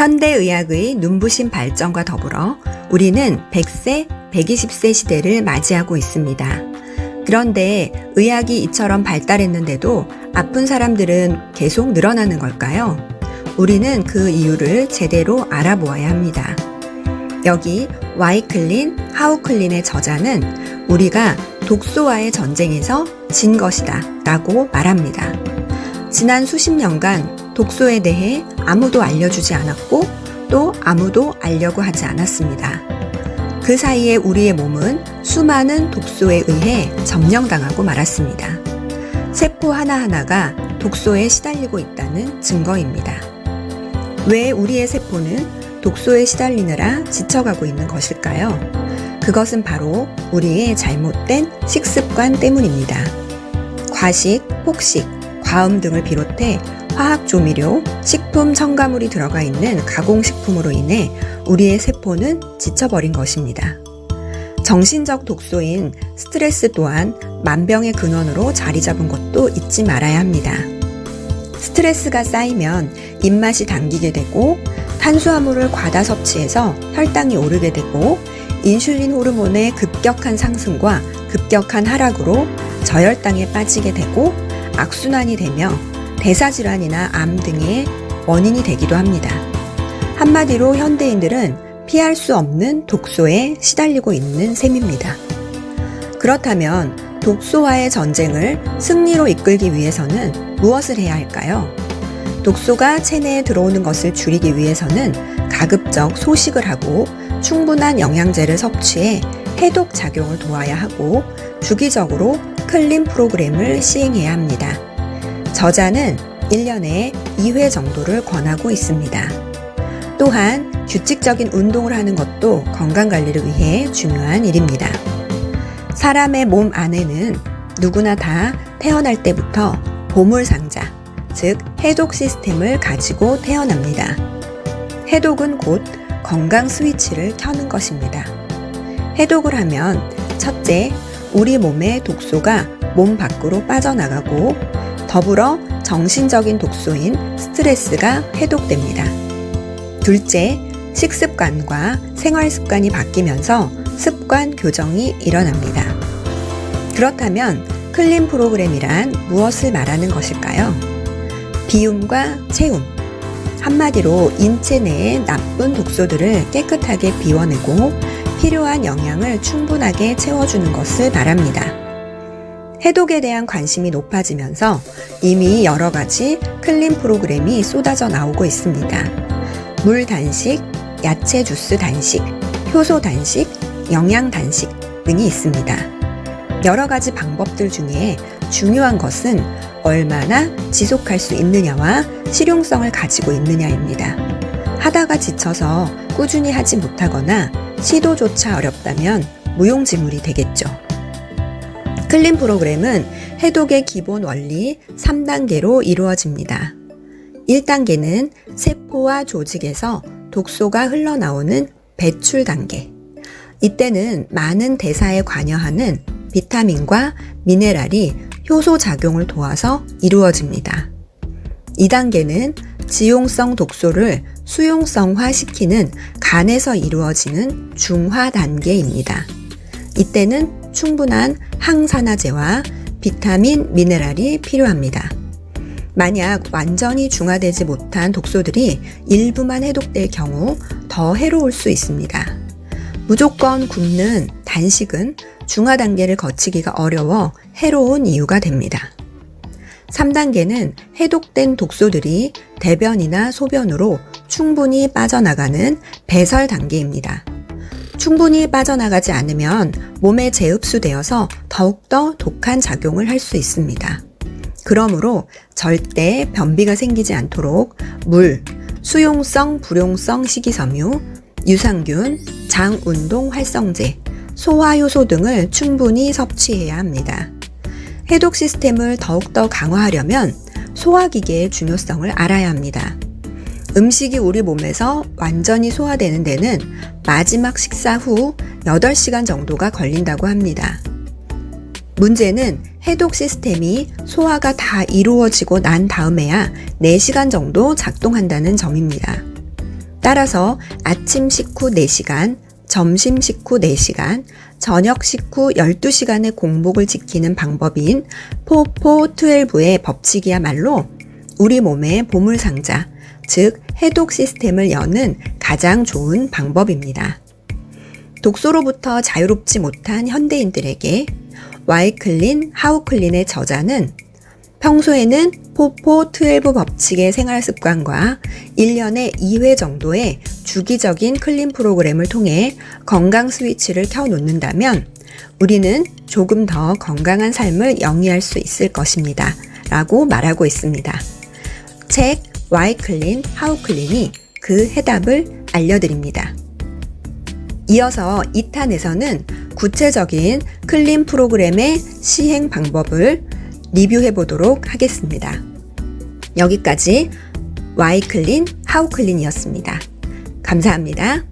현대의학의 눈부신 발전과 더불어 우리는 100세, 120세 시대를 맞이하고 있습니다. 그런데 의학이 이처럼 발달했는데도 아픈 사람들은 계속 늘어나는 걸까요? 우리는 그 이유를 제대로 알아보아야 합니다. 여기 와이클린, 하우클린의 저자는 우리가 독소와의 전쟁에서 진 것이다 라고 말합니다. 지난 수십 년간 독소에 대해 아무도 알려주지 않았고 또 아무도 알려고 하지 않았습니다. 그 사이에 우리의 몸은 수많은 독소에 의해 점령당하고 말았습니다. 세포 하나하나가 독소에 시달리고 있다는 증거입니다. 왜 우리의 세포는 독소에 시달리느라 지쳐가고 있는 것일까요? 그것은 바로 우리의 잘못된 식습관 때문입니다. 과식, 폭식, 과음 등을 비롯해 화학 조미료, 식품 첨가물이 들어가 있는 가공식품으로 인해 우리의 세포는 지쳐버린 것입니다. 정신적 독소인 스트레스 또한 만병의 근원으로 자리 잡은 것도 잊지 말아야 합니다. 스트레스가 쌓이면 입맛이 당기게 되고 탄수화물을 과다 섭취해서 혈당이 오르게 되고 인슐린 호르몬의 급격한 상승과 급격한 하락으로 저혈당에 빠지게 되고 악순환이 되며 대사질환이나 암 등의 원인이 되기도 합니다. 한마디로 현대인들은 피할 수 없는 독소에 시달리고 있는 셈입니다. 그렇다면 독소와의 전쟁을 승리로 이끌기 위해서는 무엇을 해야 할까요? 독소가 체내에 들어오는 것을 줄이기 위해서는 가급적 소식을 하고 충분한 영양제를 섭취해 해독 작용을 도와야 하고 주기적으로 클린 프로그램을 시행해야 합니다. 저자는 1년에 2회 정도를 권하고 있습니다. 또한 규칙적인 운동을 하는 것도 건강 관리를 위해 중요한 일입니다. 사람의 몸 안에는 누구나 다 태어날 때부터 보물 상자, 즉 해독 시스템을 가지고 태어납니다. 해독은 곧 건강 스위치를 켜는 것입니다. 해독을 하면 첫째, 우리 몸의 독소가 몸 밖으로 빠져나가고 더불어 정신적인 독소인 스트레스가 해독됩니다. 둘째, 식습관과 생활 습관이 바뀌면서 습관 교정이 일어납니다. 그렇다면 클린 프로그램이란 무엇을 말하는 것일까요? 비움과 채움. 한마디로 인체 내의 나쁜 독소들을 깨끗하게 비워내고 필요한 영양을 충분하게 채워주는 것을 말합니다. 해독에 대한 관심이 높아지면서 이미 여러 가지 클린 프로그램이 쏟아져 나오고 있습니다. 물 단식, 야채 주스 단식, 효소 단식, 영양 단식 등이 있습니다. 여러 가지 방법들 중에 중요한 것은 얼마나 지속할 수 있느냐와 실용성을 가지고 있느냐입니다. 하다가 지쳐서 꾸준히 하지 못하거나 시도조차 어렵다면 무용지물이 되겠죠. 클린 프로그램은 해독의 기본 원리 3단계로 이루어집니다. 1단계는 세포와 조직에서 독소가 흘러나오는 배출 단계. 이때는 많은 대사에 관여하는 비타민과 미네랄이 효소 작용을 도와서 이루어집니다. 2단계는 지용성 독소를 수용성화 시키는 간에서 이루어지는 중화 단계입니다. 이때는 충분한 항산화제와 비타민, 미네랄이 필요합니다. 만약 완전히 중화되지 못한 독소들이 일부만 해독될 경우 더 해로울 수 있습니다. 무조건 굶는 단식은 중화 단계를 거치기가 어려워 해로운 이유가 됩니다. 3단계는 해독된 독소들이 대변이나 소변으로 충분히 빠져나가는 배설 단계입니다. 충분히 빠져나가지 않으면 몸에 재흡수되어서 더욱더 독한 작용을 할 수 있습니다. 그러므로 절대 변비가 생기지 않도록 물, 수용성, 불용성 식이섬유, 유산균, 장운동 활성제, 소화효소 등을 충분히 섭취해야 합니다. 해독 시스템을 더욱더 강화하려면 소화기계의 중요성을 알아야 합니다. 음식이 우리 몸에서 완전히 소화되는 데는 마지막 식사 후 8시간 정도가 걸린다고 합니다. 문제는 해독 시스템이 소화가 다 이루어지고 난 다음에야 4시간 정도 작동한다는 점입니다. 따라서 아침 식후 4시간, 점심 식후 4시간, 저녁 식후 12시간의 공복을 지키는 방법인 포포12의 법칙이야말로 우리 몸의 보물상자, 즉 해독 시스템을 여는 가장 좋은 방법입니다. 독소로부터 자유롭지 못한 현대인들에게 와이클린, 하우클린의 저자는 평소에는 포포 12 법칙의 생활 습관과 1년에 2회 정도의 주기적인 클린 프로그램을 통해 건강 스위치를 켜놓는다면 우리는 조금 더 건강한 삶을 영위할 수 있을 것입니다. 라고 말하고 있습니다. 책 How Clean이 그 해답을 알려드립니다. 이어서 2탄에서는 구체적인 클린 프로그램의 시행 방법을 리뷰해 보도록 하겠습니다. 여기까지 How Clean이었습니다. 감사합니다.